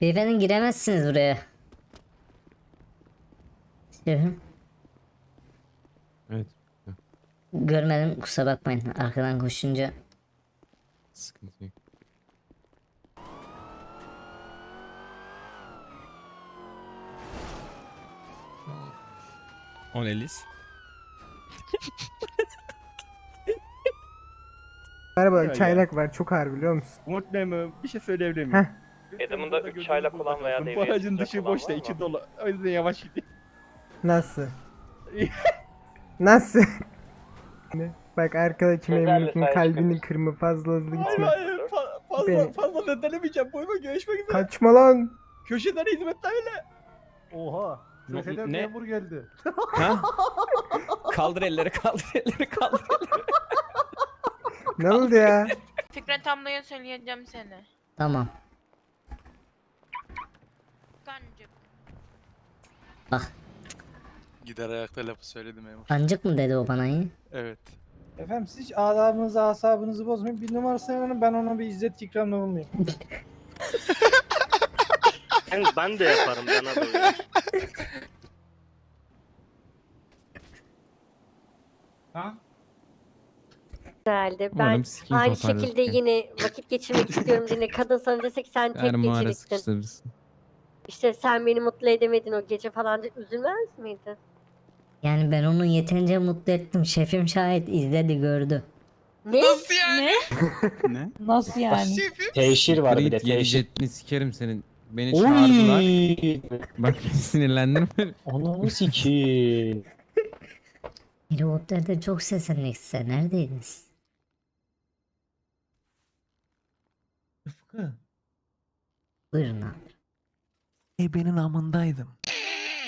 Beyefendi giremezsiniz buraya. Şefim. Evet. Görmedim kusura bakmayın. Arkadan koşunca. Sıkıntı yok. On Elis. Merhaba çaylak var çok ağır biliyor musun? Umut bir şey söyleyebilir miyim? Heh. Adam'ın da üç çaylak olan veya Bu devreye aracın dışı boş da içi dolu. O yüzden yavaş gidiyor. Nasıl? Nasıl? Ne? Bak arkadaşım Sözlerle Emre'nin sahip kalbini çıkıyoruz. kırma fazla hızlı gitme. hayır fa- fazla Beni- fazla neden Boyuma görüşmek üzere. Kaçma lan. Köşeden hizmetlerle. Oha. Ne- Köşeden ne? memur geldi. Ha? kaldır elleri kaldır elleri kaldır elleri. Ne oldu ya? Fikret ablaya söyleyeceğim seni. Tamam. Kancık. Bak Gider ayakta lafı söyledi memur. ancık mı dedi o bana iyi? Evet. Efendim siz hiç adabınızı asabınızı bozmayın. Bir numarasını verin ben ona bir izzet ikramda bulunayım. Ben, ben de yaparım bana da uyar. Herhalde. Ben Umarım sikeyim aynı şekilde yine vakit geçirmek istiyorum diye kadın sana dese ki sen tek geceliktin. sıkıştırırsın. İşte sen beni mutlu edemedin o gece falan diye üzülmez miydin? Yani ben onu yeterince mutlu ettim. Şefim şahit izledi gördü. Ne? Ne? Nasıl yani? Teşhir var Grit yedicetini sikerim senin. Beni çağırdılar. Bak sinirlendim. Ananı sikiyim. Helikopterde çok seslendik size. Neredeydiniz? Rıfkı. Buyurun abi. Ebenin amındaydım.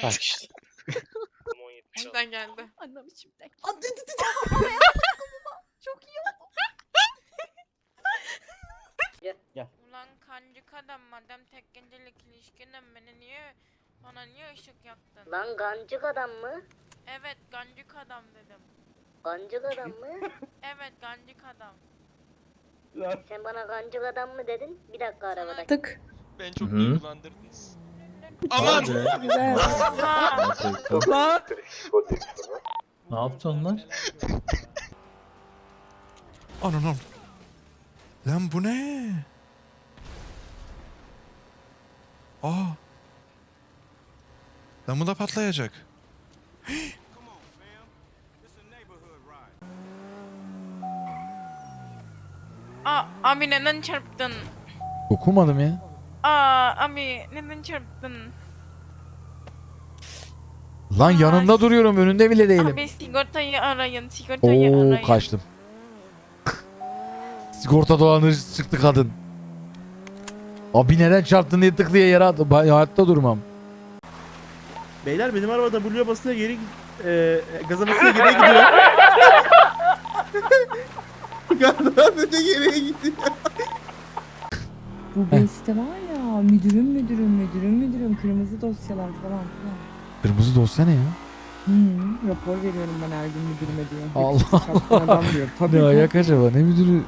Bak işte. Oradan geldi. Annem içimde. Ulan kancık adam madem tek gecelik ilişkiden beni niye bana niye ışık yaktın? Lan gancık adam mı? Evet gancık adam dedim. Gancık adam mı? Evet gancık adam. Sen bana gancık adam mı dedin? Bir dakika arabada. Tık. Beni çok Hı. duygulandırdınız. Aman! Güzel. Lan! Ne yaptı onlar? Ananam. Lan bu ne? Aa. Lan bu da patlayacak. Aa abi neden çarptın? Okumadım ya. Aa abi neden çarptın? Lan Ay. yanında duruyorum önünde bile değilim. Abi sigortayı arayın sigortayı Oo arayın. kaçtım. Sigorta dolandırıcısı çıktı kadın. Abi neden çarptın diye tık diye yere attı. Ben hayatta durmam. Beyler benim arabada Blue'ya basınca geri e, gaza basınca geriye gidiyor. gaza basınca geriye gidiyor. Bu beste var ya müdürüm müdürüm müdürüm müdürüm kırmızı dosyalar falan filan. Kırmızı dosya ne ya? Hmm, rapor veriyorum ben her gün müdürüme diyor. Allah adam diyor. Tabii Ne ayak acaba ne müdürü?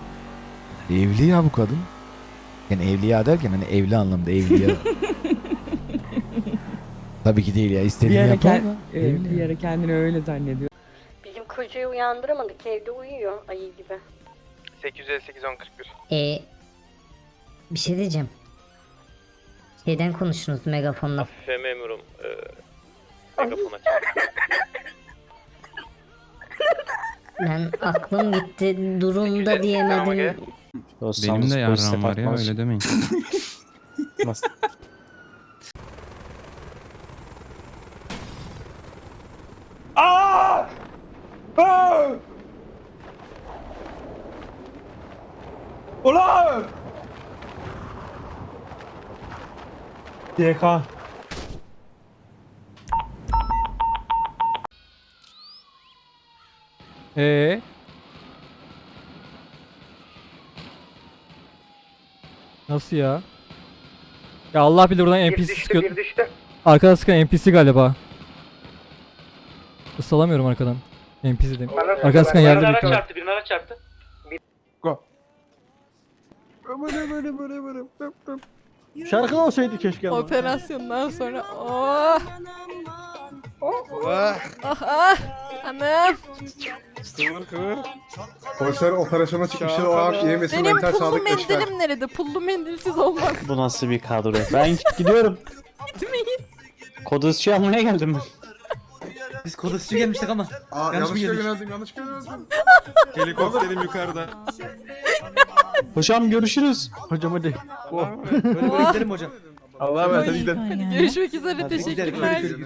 Evli ya bu kadın. Yani evliya derken hani evli anlamda evliya. Tabii ki değil ya istediğini yapar kend- da. evet, evli bir ara kendini öyle zannediyor. Bizim kocayı uyandıramadık evde uyuyor ayı gibi. 858 1041. Ee, bir şey diyeceğim. Şeyden konuştunuz megafonla. Hafife memurum. Ee, megafon aç. Ben aklım gitti durumda diyemedim. Benim de yarram var ya öyle demeyin. Ulan! DK. Ee? Nasıl ya? Ya Allah bilir buradan NPC sıkıyor. Arkadan sıkan NPC galiba. Islalamıyorum arkadan. NPC dedim. Arkadan sıkan yerde büyük ihtimal. çarptı, birine araç çarptı. Böyle böyle böyle böyle. Öp, öp. Şarkı olsaydı keşke ama. Operasyondan sonra oh. Ah ah. Anam. Polisler operasyona çıkmışlar o an yemesin Benim mental pullu sağlık mendilim nerede? Pullu mendilsiz olmaz. Bu nasıl bir kadro? Ben gidiyorum. Kodosçu almaya geldim ben. Biz kodasçı gelmiştik ama. Aa, Yanlış mı yanlış girdik? yöneldim yanlış yöneldim. Helikopterim yukarıda. Hocam görüşürüz. Hocam hadi. Böyle böyle gidelim hocam. Allah'a emanet hadi gidelim. Görüşmek üzere. Teşekkürler.